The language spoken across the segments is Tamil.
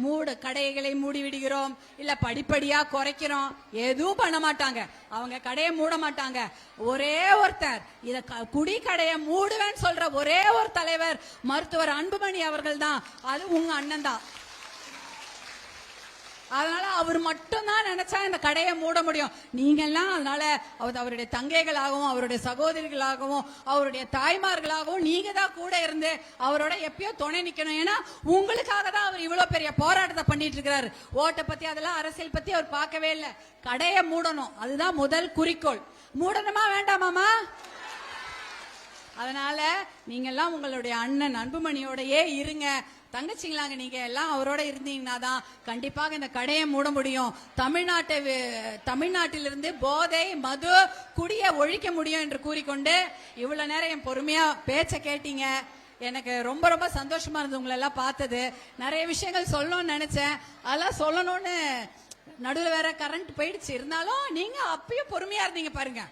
மூட கடைகளை மூடி விடுகிறோம் இல்ல படிப்படியா குறைக்கிறோம். எதுவும் பண்ண மாட்டாங்க. அவங்க கடையை மூட மாட்டாங்க. ஒரே ஒருத்தர் இத க- குடி கடையை மூடுவேன்னு சொல்ற ஒரே ஒரு தலைவர் மருத்துவர் அன்புமணி அவர்கள் தான் அது உங்க அண்ணன் தான் அதனால அவர் மட்டும்தான் நினைச்சா இந்த கடையை மூட முடியும். நீங்க எல்லாம் அதனால அவர் அவருடைய தங்கைகளாகவும் அவருடைய சகோதரிகளாகவும் அவருடைய தாய்மார்களாகவும் நீங்க தான் கூட இருந்து அவரோட எப்பயோ துணை நிக்கணும். ஏன்னா உங்களுக்காக தான் அவர் இவ்வளவு பெரிய போராட்டத்தை பண்ணிட்டு இருக்கிறாரு. ஓட்டை பத்தி அதெல்லாம் அரசியல் பத்தி அவர் பார்க்கவே இல்லை. கடையை மூடணும். அதுதான் முதல் குறிக்கோள். மூடணுமா வேண்டாமாமா? அதனால நீங்க எல்லாம் உங்களுடைய அண்ணன் அன்புமணியோடையே இருங்க. தங்கச்சிங்களாங்க நீங்க எல்லாம் அவரோட இருந்தீங்கன்னா தான் கண்டிப்பாக இந்த கடையை மூட முடியும். தமிழ்நாட்டை தமிழ்நாட்டிலிருந்து போதை மது குடியை ஒழிக்க முடியும் என்று கூறிக்கொண்டு இவ்வளவு நேரம் என் பொறுமையா பேச்ச கேட்டீங்க. எனக்கு ரொம்ப ரொம்ப சந்தோஷமா இருந்தது உங்களை எல்லாம் பார்த்தது. நிறைய விஷயங்கள் சொல்லணும்னு நினைச்சேன். அதெல்லாம் சொல்லணும்னு நடுவில் வேற கரண்ட் போயிடுச்சு. இருந்தாலும் நீங்க அப்பயும் பொறுமையா இருந்தீங்க பாருங்க.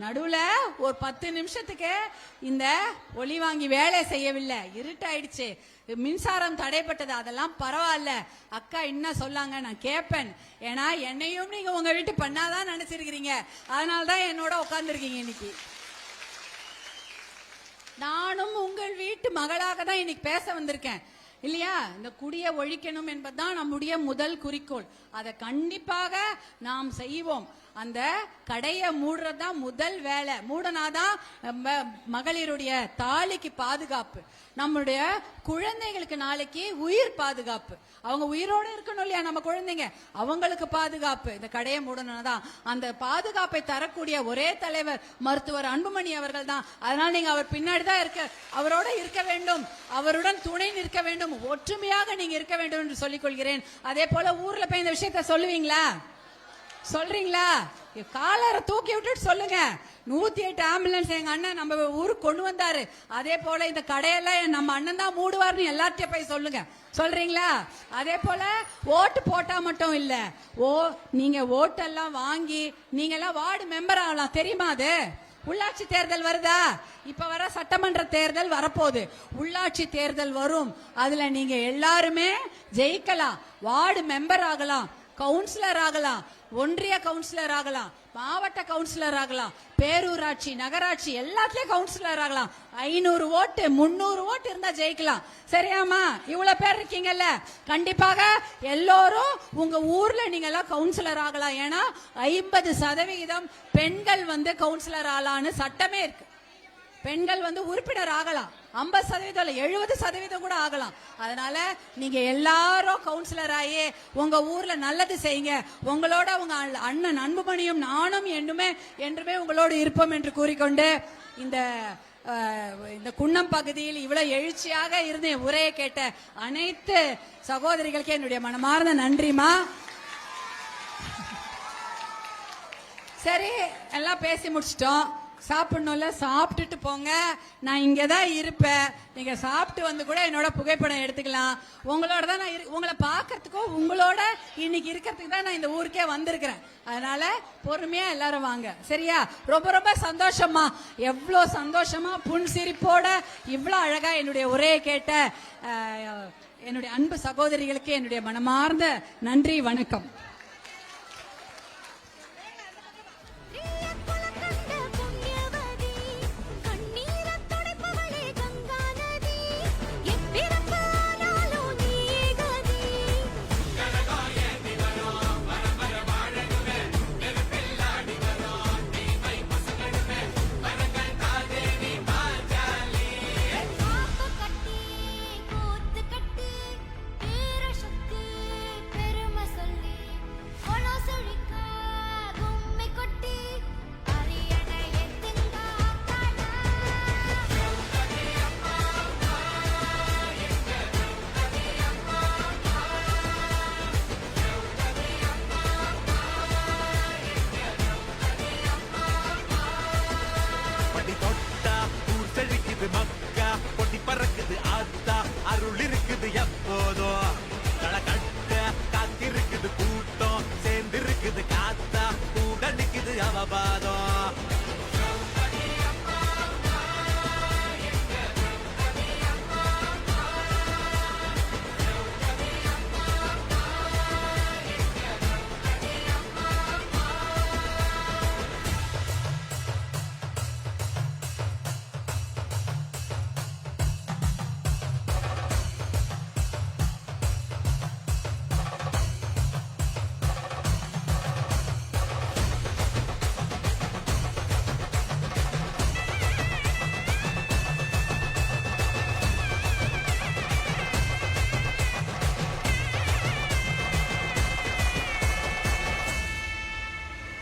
நடுவுல ஒரு பத்து நிமிஷத்துக்கு இந்த ஒளி வாங்கி வேலை செய்யவில்லை. இருட்டாயிடுச்சு. மின்சாரம் தடைப்பட்டது. அதெல்லாம் பரவாயில்ல. அக்கா என்ன சொல்லாங்க? நான் கேட்பேன் ஏன்னா என்னையும் நீங்க உங்க வீட்டு பண்ணாதான் நினைச்சிருக்கிறீங்க. அதனால தான் என்னோட உட்காந்துருக்கீங்க இன்னைக்கு. நானும் உங்கள் வீட்டு மகளாக தான் இன்னைக்கு பேச வந்திருக்கேன். இல்லையா? இந்த குடியை ஒழிக்கணும் என்பதுதான் நம்முடைய முதல் குறிக்கோள். அதை கண்டிப்பாக நாம் செய்வோம். அந்த கடையை மூடுறது தான் முதல் வேலை. மூடனாதான் மகளிருடைய தாலிக்கு பாதுகாப்பு. நம்முடைய குழந்தைகளுக்கு நாளைக்கு உயிர் பாதுகாப்பு. அவங்க உயிரோட இருக்கணும் இல்லையா நம்ம குழந்தைங்க? அவங்களுக்கு பாதுகாப்பு. இந்த கடையை மூடணும் தான் அந்த பாதுகாப்பை தரக்கூடிய ஒரே தலைவர் மருத்துவர் அன்புமணி அவர்கள் தான் அதனால நீங்க அவர் பின்னாடி தான் இருக்க அவரோட இருக்க வேண்டும். அவருடன் துணை நிற்க வேண்டும். ஒற்றுமையாக நீங்க இருக்க வேண்டும் என்று சொல்லிக் கொள்கிறேன். அதே போல ஊர்ல போய் இந்த விஷயத்த சொல்லுவீங்களா? சொல்றீங்களா? காலரை தூக்கி விட்டுட்டு சொல்லுங்க. நூத்தி எட்டு ஆம்புலன்ஸ் எங்க அண்ணன் நம்ம ஊருக்கு கொண்டு வந்தாரு. அதே போல இந்த கடையெல்லாம் நம்ம அண்ணன் தான் மூடுவார்னு எல்லார்ட்டையும் போய் சொல்லுங்க. சொல்றீங்களா? அதே போல ஓட்டு போட்டா மட்டும் இல்ல. ஓ நீங்க ஓட்டெல்லாம் வாங்கி நீங்க எல்லாம் வார்டு மெம்பர் ஆகலாம். தெரியுமா அது? உள்ளாட்சி தேர்தல் வருதா? இப்ப வர சட்டமன்ற தேர்தல் வரப்போகுது. உள்ளாட்சி தேர்தல் வரும். அதுல நீங்க எல்லாருமே ஜெயிக்கலாம். வார்டு மெம்பர் ஆகலாம். கவுன்சிலர் ஆகலாம் ஒன்றிய கவுன்சிலர் ஆகலாம் மாவட்ட கவுன்சிலர் ஆகலாம் பேரூராட்சி நகராட்சி எல்லாத்துலயும் கவுன்சிலர் ஆகலாம். ஐநூறு ஓட்டு முன்னூறு ஓட்டு இருந்தா ஜெயிக்கலாம். சரியாமா இவ்வளவு பேர் இருக்கீங்கல்ல? கண்டிப்பாக எல்லோரும் உங்க ஊர்ல நீங்க எல்லாம் கவுன்சிலர் ஆகலாம். ஏன்னா ஐம்பது சதவிகிதம் பெண்கள் வந்து கவுன்சிலர் ஆகலான்னு சட்டமே இருக்கு. பெண்கள் வந்து உறுப்பினர் ஆகலாம். ஐம்பது சதவீதம் இல்லை எழுபது சதவீதம் கூட ஆகலாம். அதனால நீங்க எல்லாரும் கவுன்சிலர் ஆகி உங்க ஊர்ல நல்லது செய்யுங்க. உங்களோட உங்க அண்ணன் அன்புமணியும் நானும் என்றுமே என்றுமே உங்களோடு இருப்போம் என்று கூறிக்கொண்டு இந்த இந்த குன்னம் பகுதியில் இவ்வளவு எழுச்சியாக இருந்து உரையை கேட்ட அனைத்து சகோதரிகளுக்கு என்னுடைய மனமார்ந்த நன்றிமா சரி எல்லாம் பேசி முடிச்சிட்டோம். சாப்பிடணும்ல சாப்பிட்டுட்டு போங்க. நான் இங்கே தான் இருப்பேன். நீங்க சாப்பிட்டு வந்து கூட என்னோட புகைப்படம் எடுத்துக்கலாம். உங்களோட தான் நான் இரு- உங்களை பார்க்கறதுக்கோ உங்களோட இன்னைக்கு இருக்கிறதுக்கு தான் நான் இந்த ஊருக்கே வந்திருக்கிறேன். அதனால பொறுமையா எல்லாரும் வாங்க. சரியா? ரொம்ப ரொம்ப சந்தோஷமா எவ்வளோ சந்தோஷமா புன்சிரிப்போட இவ்வளோ அழகா என்னுடைய ஒரே கேட்ட என்னுடைய அன்பு சகோதரிகளுக்கு என்னுடைய மனமார்ந்த நன்றி வணக்கம்.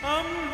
Um...